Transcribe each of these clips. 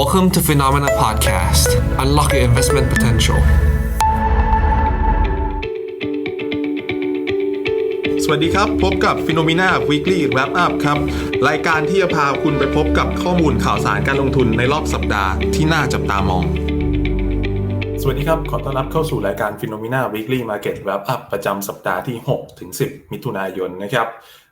Welcome to Phenomena Podcast. Unlock your investment potential. สวัสดีครับ พบกับ p h e n o m e n a Weekly Wrap Up ครับ รายการที่จะพาคุณไปพบกับข้อมูลข่าวสารการลงทุนในรอบสัปดาห์ที่น่าจับตามอง สวัสดีครับ ขอต้อนรับเข้าสู่รายการ p h e n o m e n a Weekly Market Wrap Up ประจำสัปดาห์ที่ 6 ถึง 10 มิถุนายนนะครับ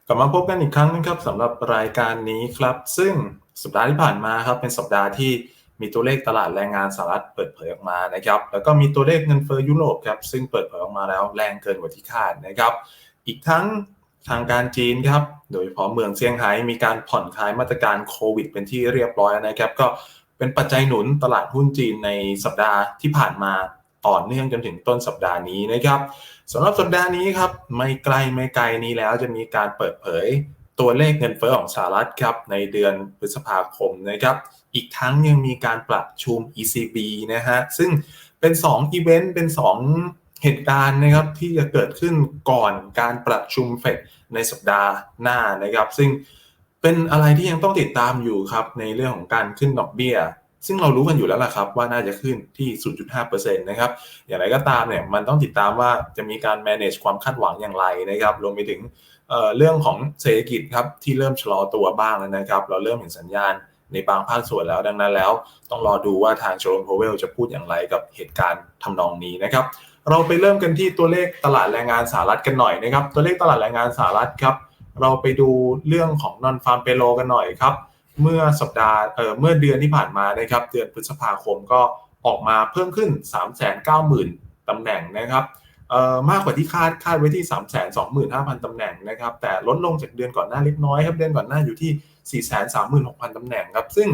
กลับมาพบกันอีกครั้งนะครับสำหรับรายการนี้ครับ ซึ่ง สัปดาห์ที่ผ่านมาครับเป็นสัปดาห์ที่มีตัวเลขตลาดแรงงานสหรัฐเปิดเผยออกมานะครับ แล้วก็มีตัวเลขเงินเฟ้อยุโรปครับซึ่งเปิดเผยออกมาแล้วแรงเกินกว่าที่คาดนะครับ อีกทั้งทางการจีนครับ โดยเฉพาะเมืองเซี่ยงไฮ้มีการผ่อนคลายมาตรการโควิด เป็นที่เรียบร้อยนะครับ ก็เป็นปัจจัยหนุนตลาดหุ้นจีนในสัปดาห์ที่ผ่านมาต่อเนื่องจนถึงต้นสัปดาห์นี้นะครับสำหรับสัปดาห์นี้ครับไม่ไกลไม่ไกลนี้แล้วจะมีการเปิดเผย ตัวเลขเงินเฟ้อของสหรัฐครับในเดือนพฤษภาคมนะครับอีกทั้งยังมีการประชุม ECB นะฮะซึ่งเป็น2อีเวนต์เป็น 2 เหตุการณ์นะครับที่จะเกิดขึ้นก่อนการประชุมเฟดในสัปดาห์หน้านะครับ ซึ่งเป็นอะไรที่ยังต้องติดตามอยู่ครับในเรื่องของการขึ้นดอกเบี้ย ซึ่งเรารู้กันอยู่แล้วล่ะครับว่าน่าจะขึ้นที่ 0.5%นะครับอย่างไรก็ตามเนี่ยมันต้องติดตามว่าจะมีการ manage ความคาดหวังอย่างไรนะครับรวมไปถึง เเรื่องของเศรษฐกิจครับที่เริ่มชะลอตัวบ้างแล้วนะครับ เราเริ่มเห็นสัญญาณในบางภาคส่วนแล้วดังนั้นแล้ว ต้องรอดูว่าทางโจลมโพเวลจะพูดอย่างไรกับเหตุการณ์ทำนองนี้นะครับเราไปเริ่มกันที่ตัวเลขตลาดแรงงานสหรัฐกันหน่อยนะครับ ตัวเลขตลาดแรงงานสหรัฐครับ เราไปดูเรื่องของนอนฟาร์มเปโลกันหน่อยครับ เมื่อสัปดาห์เอ่อเมื่อเดือนที่ผ่านมานะครับ เดือนพฤษภาคมก็ออกมาเพิ่มขึ้น 390,000ตำแหน่งนะครับ มากกว่าที่คาดคาดไว้ที่ 325,000ตำแหน่งนะครับแต่ลดลงจากเดือนก่อนหน้าเล็กน้อยครับเดือนก่อนหน้าอยู่ที่ 436,000ตำแหน่งครับซึ่ง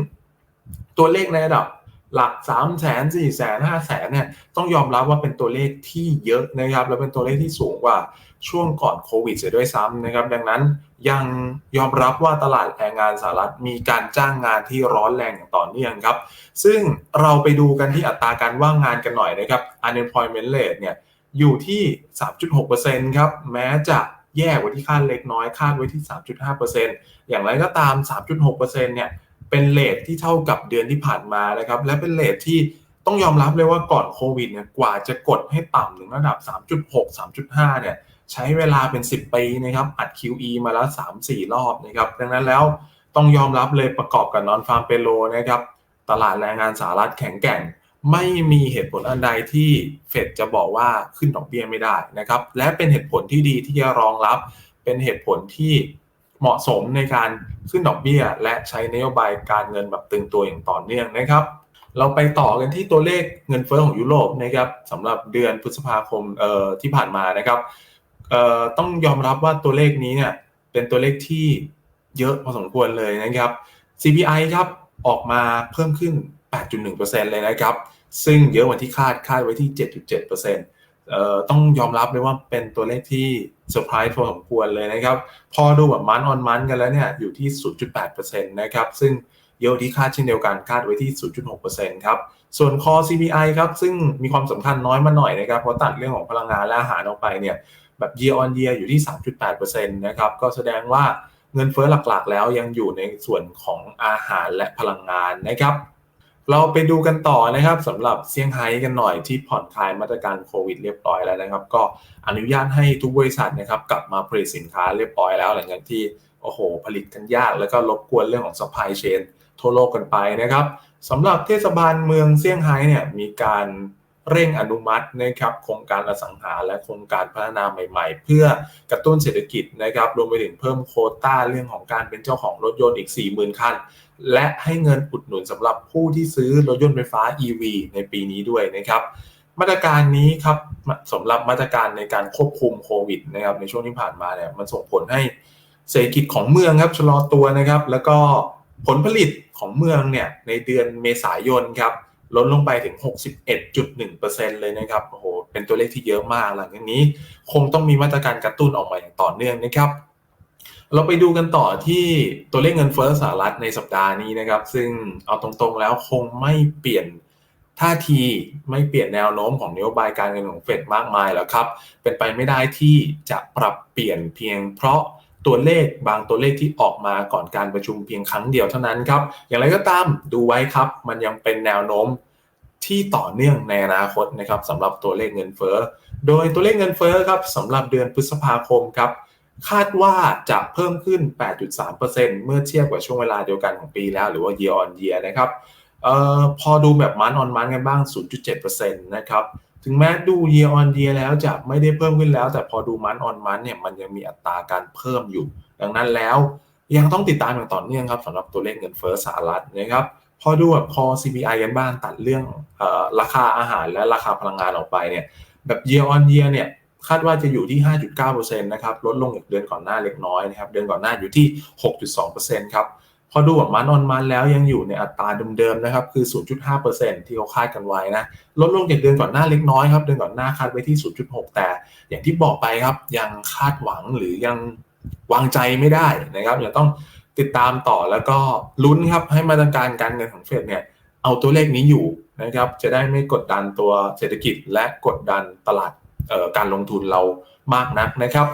ตัวเลขในระดับหลัก 3 0 0 0 0 0 4 0 0 0 0 5 0 0 0เนี่ยต้องยอมรับว่าเป็นตัวเลขที่เยอะนะครับและเป็นตัวเลขที่สูงกว่าช่วงก่อนโควิดเสียด้วยซ้ำนะครับดังนั้นยังยอมรับว่าตลาดแรงงานสหรัฐมีการจ้างงานที่ร้อนแรงอย่างต่อเนื่องครับ ซึ่งเราไปดูกันที่อัตราการว่างงานกันหน่อยนะครับ unemployment rate เนี่ย อยู่ที่ 3.6%ครับ แม้จะแย่กว่าที่คาดเล็กน้อย คาดไว้ที่ 3.5%อย่างไรก็ตาม 3.6%เนี่ยเป็นเลทที่เท่ากับเดือนที่ผ่านมานะครับ และเป็นเลทที่ต้องยอมรับเลยว่าก่อนโควิดเนี่ยกว่าจะกดให้ต่ำถึงระดับ 3.6 3.5 เนี่ยใช้เวลาเป็น 10 ปีนะครับ อัด QE มาแล้ว 3-4 รอบนะครับ ดังนั้นแล้วต้องยอมรับเลยประกอบกับนอนฟาร์มเปโลนะครับ ตลาดแรงงานสหรัฐแข็งแกร่ง ไม่มีเหตุผลอันใดที่เฟดจะบอกว่าขึ้นดอกเบี้ยไม่ได้นะครับ และเป็นเหตุผลที่ดีที่จะรองรับ เป็นเหตุผลที่เหมาะสมในการขึ้นดอกเบี้ย และใช้นโยบายการเงินแบบตึงตัวอย่างต่อเนื่องนะครับ เราไปต่อกันที่ตัวเลขเงินเฟ้อของยุโรปนะครับสำหรับเดือนพฤษภาคมเอ่อที่ผ่านมานะครับเอ่อต้องยอมรับว่าตัวเลขนี้เนี่ยเป็นตัวเลขที่เยอะพอสมควรเลยนะครับ CPI ครับออกมาเพิ่มขึ้น 8.1%เลยนะครับ ซึ่งเยอะกว่าที่คาดคาดไว้ที่ 7.7%เอ่อต้องยอมรับเลยว่าเป็นตัวเลขที่เซอร์ไพรส์พอสมควรเลยนะครับ พอดูแบบมันออนมันกันแล้วเนี่ยอยู่ที่ 0.8%นะครับ ซึ่งเยอะที่คาดเช่นเดียวกันคาดไว้ที่ 0.6%ครับ ส่วนคอ CPI ครับ ซึ่งมีความสำคัญน้อยมาหน่อยนะครับ เพราะตัดเรื่องของพลังงานและอาหารออกไปเนี่ยแบบ year on year อยู่ที่ 3.8%นะครับ ก็แสดงว่าเงินเฟ้อหลักๆ แล้วยังอยู่ในส่วนของอาหารและพลังงานนะครับ เราไปดูกันต่อนะครับสำหรับเซี่ยงไฮ้กันหน่อยที่ผ่อนคลายมาตรการโควิดเรียบร้อยแล้วนะครับ ก็อนุญาตให้ทุกบริษัทนะครับกลับมาผลิตสินค้าเรียบร้อยแล้วหลังจากที่โอ้โห ผลิตกันยากแล้วก็รบกวนเรื่องของ supply chain ทั่วโลกกันไปนะครับสำหรับเทศบาลเมืองเซี่ยงไฮ้เนี่ยมีการ เร่งอนุมัตินะครับโครงการอสังหาและโครงการพัฒนาใหม่ ๆ เพื่อกระตุ้นเศรษฐกิจนะครับรวมไปถึงเพิ่มโคต้าเรื่องของการเป็นเจ้าของรถยนต์อีก 40,000 คัน และให้เงินอุดหนุนสำหรับผู้ที่ซื้อรถยนต์ไฟฟ้า EV ในปีนี้ด้วยนะครับมาตรการนี้ครับสำหรับมาตรการในการควบคุมโควิดนะครับในช่วงที่ผ่านมาเนี่ยมันส่งผลให้เศรษฐกิจของเมืองครับชะลอตัวนะครับ แล้วก็ผลผลิตของเมืองเนี่ยในเดือนเมษายนครับ ลดลงไปถึง 61.1%เลยนะครับโอ้โหเป็นตัวเลขที่เยอะมากหลังจากนี้ คงต้องมีมาตรการกระตุ้นออกมาอย่างต่อเนื่องนะครับเราไปดูกันต่อที่ตัวเลขเงินเฟ้อสหรัฐในสัปดาห์นี้นะครับ ซึ่งเอาตรงๆแล้วคงไม่เปลี่ยนท่าทีไม่เปลี่ยนแนวโน้มของนโยบายการเงินของเฟดมากมายแล้วครับ เป็นไปไม่ได้ที่จะปรับเปลี่ยนเพียงเพราะ ตัวเลขบางตัวเลขที่ออกมาก่อนการประชุมเพียงครั้งเดียวเท่านั้นครับ อย่างไรก็ตามดูไว้ครับ มันยังเป็นแนวโน้มที่ต่อเนื่องในอนาคตนะครับสำหรับตัวเลขเงินเฟ้อ โดยตัวเลขเงินเฟ้อครับสำหรับเดือนพฤษภาคมครับคาดว่าจะเพิ่มขึ้น 8.3%เมื่อเทียบกับช่วงเวลาเดียวกันของปีแล้ว หรือว่า year on year นะครับออพอดูแบบมันออนมันกันบ้าง 0.7%นะครับ ถึงแม้ดู year on year แล้วจะไม่ได้เพิ่มขึ้นแล้ว แต่พอดูมันออนมันเนี่ยมันยังมีอัตราการเพิ่มอยู่ ดังนั้นแล้วยังต้องติดตามอย่างต่อเนื่องครับสำหรับตัวเลขเงินเฟ้อสหรัฐนะครับพอดูแบบพอ CPI กันบ้างตัดเรื่องออราคาอาหารและราคาพลังงานออกไปเนี่ยแบบ year on year เนี่ยคาดว่าจะอยู่ที่ 5.9%นะครับลดลงจากเดือนก่อนหน้าเล็กน้อยนะครับเดือนก่อนหน้าอยู่ที่ 6.2%ครับ พอดูแบบมันออนมันแล้วยังอยู่ในอัตราเดิมๆนะครับคือ 0.5%ที่เขาคาดกันไว้นะลดลงจากเดือนก่อนหน้าเล็กน้อยครับเดือนก่อนหน้าคาดไว้ที่ 0.6 แต่อย่างที่บอกไปครับยังคาดหวังหรือยังวางใจไม่ได้นะครับยังต้องติดตามต่อแล้วก็ลุ้นครับให้มาตรการการเงินของเฟดเนี่ยเอาตัวเลขนี้อยู่นะครับจะได้ไม่กดดันตัวเศรษฐกิจและกดดันตลาดการลงทุนเรามากนักนะครับ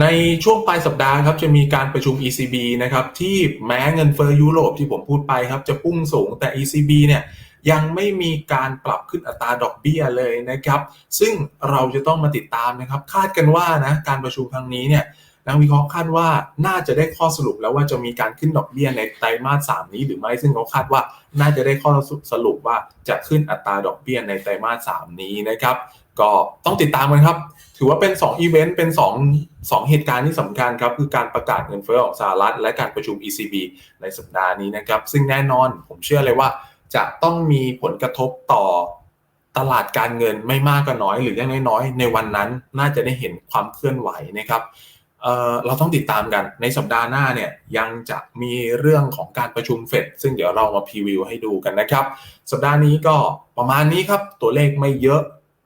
ในช่วงปลายสัปดาห์ครับจะมีการประชุม ECB นะครับที่แม้เงินเฟ้อยุโรปที่ผมพูดไปครับจะพุ่งสูงแต่ ECB เนี่ยยังไม่มีการปรับขึ้นอัตราดอกเบี้ยเลยนะครับ ซึ่งเราจะต้องมาติดตามนะครับ คาดกันว่านะการประชุมครั้งนี้เนี่ย นักวิเคราะห์คาดว่าน่าจะได้ข้อสรุปแล้วว่าจะมีการขึ้นดอกเบี้ยในไตรมาส3นี้หรือไม่ซึ่งเขาคาดว่าน่าจะได้ข้อสรุปว่าจะขึ้นอัตราดอกเบี้ยในไตรมาส3นี้นะครับ ก็ต้องติดตามกันครับ ถือว่าเป็น2อีเวนต์เป็น 2 2 เหตุการณ์ที่สำคัญครับคือการประกาศเงินเฟ้อของสหรัฐ และการประชุม ECB ในสัปดาห์นี้นะครับ ซึ่งแน่นอนผมเชื่อเลยว่า จะต้องมีผลกระทบต่อตลาดการเงินไม่มากก็น้อย หรือย่างน้อยๆในวันนั้นน่าจะได้เห็นความเคลื่อนไหวนะครับ เเราต้องติดตามกันในสัปดาห์หน้าเนี่ยยังจะมีเรื่องของการประชุมเฟดซึ่งเดี๋ยวเรามาพรีวิวให้ดูกันนะครับ สัปดาห์นี้ก็ประมาณนี้ครับ ตัวเลขไม่เยอะ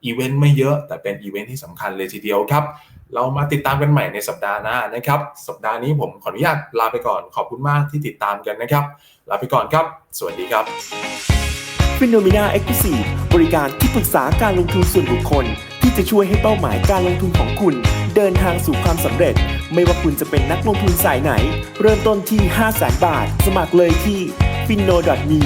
อีเวนต์ไม่เยอะแต่เป็นอีเวนต์ที่สำคัญเลยทีเดียวครับ เรามาติดตามกันใหม่ในสัปดาห์หน้านะครับ สัปดาห์นี้ผมขออนุญาตลาไปก่อนขอบคุณมากที่ติดตามกันนะครับ ลาไปก่อนครับ สวัสดีครับ f i n o m e n a e x c l u s i v e บริการที่ปรึกษาการลงทุนส่วนบุคคล ที่จะช่วยให้เป้าหมายการลงทุนของคุณ เดินทางสู่ความสำเร็จ ไม่ว่าคุณจะเป็นนักลงทุนสายไหน เริ่มต้นที่ 5 0 0 0 0 0 บาท สมัครเลยที่ f i n o m e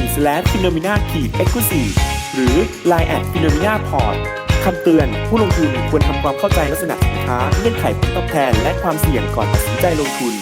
f i n o m e n a e x c l u s i v e หรือ line at f i n o m e n a p o r t คำเตือน ผู้ลงทุนควรทำความเข้าใจลักษณะสินค้าเงื่อนไขผลตอบแทน และความเสี่ยงก่อนตัดสินใจลงทุน